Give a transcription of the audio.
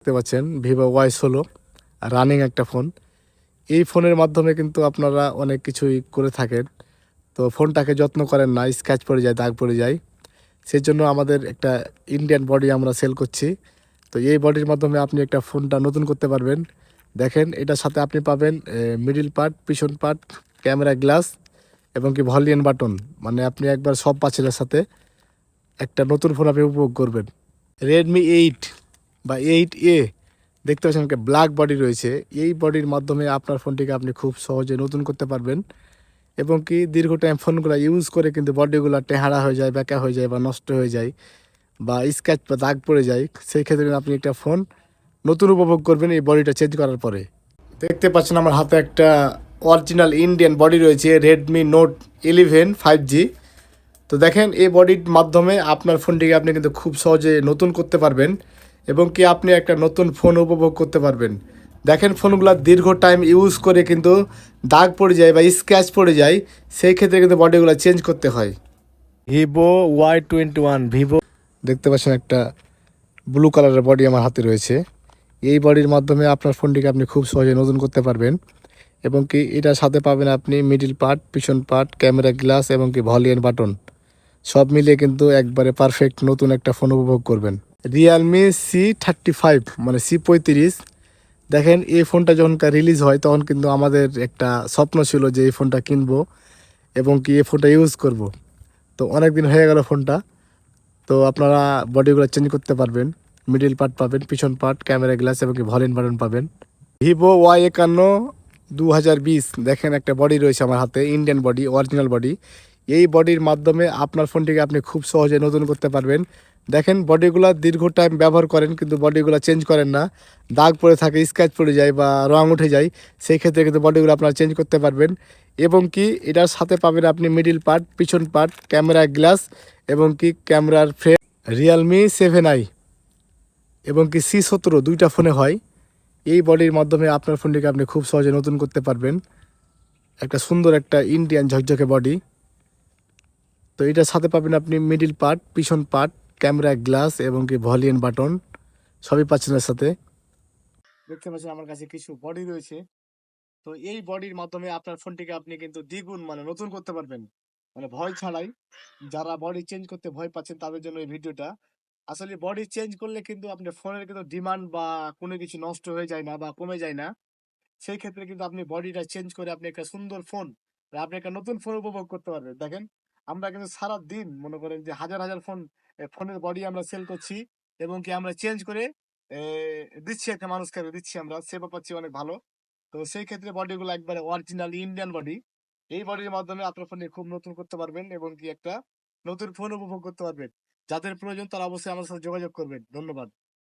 দেখতে পাচ্ছেন Vivo Y ষোলো রানিং একটা ফোন এই ফোনের মাধ্যমে কিন্তু আপনারা অনেক কিছুই করে থাকেন। তো ফোনটাকে যত্ন করেন না স্ক্র্যাচ পড়ে যায়, দাগ পড়ে যায়। সেই জন্য আমাদের একটা ইন্ডিয়ান বডি আমরা সেল করছি। তো এই বডির মাধ্যমে আপনি একটা ফোনটা নতুন করতে পারবেন। দেখেন, এটার সাথে আপনি পাবেন মিডিল পার্ট পিছন পার্ট ক্যামেরা গ্লাস এবং কি ভলিউম বাটন মানে আপনি একবার সব পাচ্ছেন সাথে একটা নতুন ফোন আপনি উপভোগ করবেন। রেডমি এইট বা এইট এ, দেখতে পাচ্ছেন একটা ব্ল্যাক বডি রয়েছে। এই বডির মাধ্যমে আপনার ফোনটিকে আপনি খুব সহজে নতুন করতে পারবেন এবং কি দীর্ঘ টাইম ফোনগুলো ইউজ করে কিন্তু বডিগুলো টেহারা হয়ে যায় ব্যাকা হয়ে যায় বা নষ্ট হয়ে যায় বা স্ক্র্যাচ বা দাগ পড়ে যায়, সেই ক্ষেত্রে আপনি একটা ফোন নতুন উপভোগ করবেন এই বডিটা চেঞ্জ করার পরে। দেখতে পাচ্ছেন আমার হাতে একটা অরিজিনাল ইন্ডিয়ান বডি রয়েছে Redmi Note eleven five G তো দেখেন এই বডির মাধ্যমে আপনার ফোনটিকে আপনি কিন্তু খুব সহজে নতুন করতে পারবেন। এবং কি আপনি একটা নতুন ফোন উপভোগ করতে পারবেন। দেখেন ফোনগুলো দীর্ঘ টাইম ইউজ করে কিন্তু দাগ পড়ে যায় বা স্ক্র্যাচ পড়ে যায় সেই ক্ষেত্রে কিন্তু বডিগুলো চেঞ্জ করতে হয়। Vivo Y twenty one Vivo দেখতে পাচ্ছেন একটা ব্লু কালারের বডি আমার হাতে রয়েছে। এই বডির মাধ্যমে আপনার ফোনটিকে আপনি খুব সহজে নতুন করতে পারবেন এবং কি এটার সাথে পাবেন আপনি মিডিল পার্ট পিছন পার্ট ক্যামেরা গ্লাস এবং কি ভলিউম বাটন সব মিলিয়ে কিন্তু একবারে পারফেক্ট নতুন একটা ফোন উপভোগ করবেন। রিয়েলমি সি থার্টি ফাইভ মানে সি পঁয়ত্রিশ। দেখেন, এই ফোনটা যখন রিলিজ হয়, তখন কিন্তু আমাদের একটা স্বপ্ন ছিল যে এই ফোনটা কিনবো এবং কি এই ফোনটা ইউজ করব। তো অনেক দিন হয়ে গেল ফোনটা। তো আপনারা বডিগুলো চেঞ্জ করতে পারবেন। মিডিল পার্ট পাবেন, পিছন পার্ট ক্যামেরা গ্লাস এবং কি ভলিউম বাটন পাবেন। ভিভো ওয়াই একান্ন দু দেখেন একটা বডি রয়েছে আমার হাতে ইন্ডিয়ান বডি অরিজিনাল বডি এই বডির মাধ্যমে আপনার ফোনটিকে আপনি খুব সহজে নতুন করতে পারবেন। দেখেন বডিগুলো দীর্ঘ টাইম ব্যবহার করেন, কিন্তু বডিগুলো চেঞ্জ করেন না। দাগ পড়ে থাকে স্ক্র্যাচ পড়ে যায় বা রং উঠে যায়, সেই ক্ষেত্রে কিন্তু বডিগুলো আপনারা চেঞ্জ করতে পারবেন। এবং কি, এটার সাথে পাবেন আপনি মিডিল পার্ট পিছন পার্ট ক্যামেরা গ্লাস এবং কি ক্যামেরার ফ্রেম রিয়েলমি সেভেন আই এবং কি সি সতেরো দুইটা ফোনে হয়। এই বডির মাধ্যমে আপনার ফোনটিকে আপনি খুব সহজে নতুন করতে পারবেন। একটা সুন্দর একটা ইন্ডিয়ান ঝকঝকে বডি তো এটার সাথে পাবেন আপনি মিডিল পার্ট পিছন পার্ট ক্যামেরা গ্লাস এবং কি ভলিউম বাটন সবই পাচ্ছেন এর সাথে। দেখতে পাচ্ছেন আমার কাছে কিছু বডি রয়েছে। তো এই বডির মাধ্যমে আপনার ফোনটিকে আপনি কিন্তু দ্বিগুণ মানে নতুন করতে পারবেন। মানে ভয় ছাড়াই যারা বডি চেঞ্জ করতে ভয় পাচ্ছেন তাদের জন্য এই ভিডিওটা। আসলে বডি চেঞ্জ করলে কিন্তু আপনার ফোনের কিন্তু ডিমান্ড বা কোনো কিছু নষ্ট হয়ে যায় না বা কমে যায় না। সেই ক্ষেত্রে কিন্তু আপনি বডিটা চেঞ্জ করে আপনি একটা সুন্দর ফোন আপনি একটা নতুন ফোন উপভোগ করতে পারবেন। দেখেন আমরা কিন্তু সারা দিন মনে করেন যে হাজার হাজার ফোন ফোনের বডি আমরা সেল করছি এবং কি আমরা চেঞ্জ করে দিচ্ছি একটা মানুষকে দিচ্ছি আমরা। সেবা পাচ্ছি অনেক ভালো। তো সেই ক্ষেত্রে বডিগুলো একবারে অরিজিনাল ইন্ডিয়ান বডি এই বডির মাধ্যমে আপনার ফোনে খুব নতুন করতে পারবেন এবং কি একটা নতুন ফোন উপভোগ করতে পারবেন। যাদের প্রয়োজন তারা অবশ্যই আমার সাথে যোগাযোগ করবেন। ধন্যবাদ।